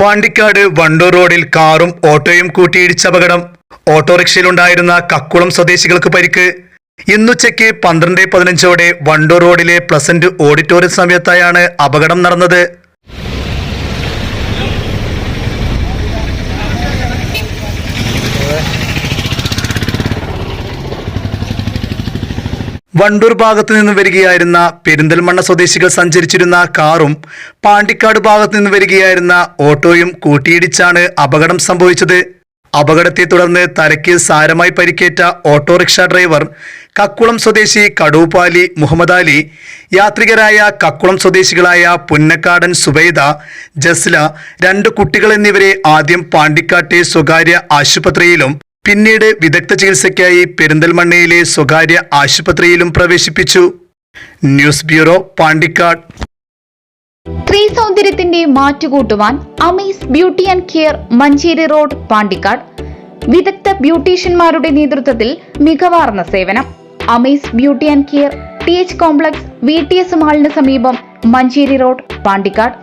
പാണ്ടിക്കാട് വണ്ടൂർ റോഡിൽ കാറും ഓട്ടോയും കൂട്ടിയിടിച്ച അപകടം. ഓട്ടോറിക്ഷയിലുണ്ടായിരുന്ന കക്കുളം സ്വദേശികൾക്ക് പരിക്ക്. ഇന്നുച്ചയ്ക്ക് പന്ത്രണ്ട് പതിനഞ്ചോടെ വണ്ടൂർ റോഡിലെ പ്ലസന്റ് ഓഡിറ്റോറിയം സമയത്തായാണ് അപകടം നടന്നത്. വണ്ടൂർ ഭാഗത്തു നിന്ന് വരികയായിരുന്ന പെരിന്തൽമണ്ണ സ്വദേശികൾ സഞ്ചരിച്ചിരുന്ന കാറും പാണ്ടിക്കാട് ഭാഗത്തു നിന്ന് വരികയായിരുന്ന ഓട്ടോയും കൂട്ടിയിടിച്ചാണ് അപകടം സംഭവിച്ചത്. അപകടത്തെ തുടർന്ന് തലയ്ക്ക് സാരമായി പരിക്കേറ്റ ഓട്ടോറിക്ഷ ഡ്രൈവർ കക്കുളം സ്വദേശി കടൂപ്പാലി മുഹമ്മദ് അലി യാത്രികരായ കക്കുളം സ്വദേശികളായ പുന്നക്കാടൻ സുബൈദ ജസ്ല രണ്ട് കുട്ടികൾ എന്നിവരെ ആദ്യം പാണ്ടിക്കാട്ടെ സ്വകാര്യ ആശുപത്രിയിലും പിന്നീട് വിദഗ്ധ ചികിത്സയ്ക്കായി പെരിന്തൽമണ്ണയിലെ സ്വകാര്യ ആശുപത്രിയിലും പ്രവേശിപ്പിച്ചു. News bureau Pandikkad. സ്ത്രീ സൗന്ദര്യത്തിന്റെ മാറ്റുകൂട്ടുവാൻ Amees beauty and care Manjeri road Pandikkad. വിദഗ്ധ ബ്യൂട്ടീഷ്യന്മാരുടെ നേതൃത്വത്തിൽ മികവാർന്ന സേവനം. Amees beauty and care T H complex V T S മാളിന് സമീപം മഞ്ചേരി റോഡ് പാണ്ടിക്കാട്.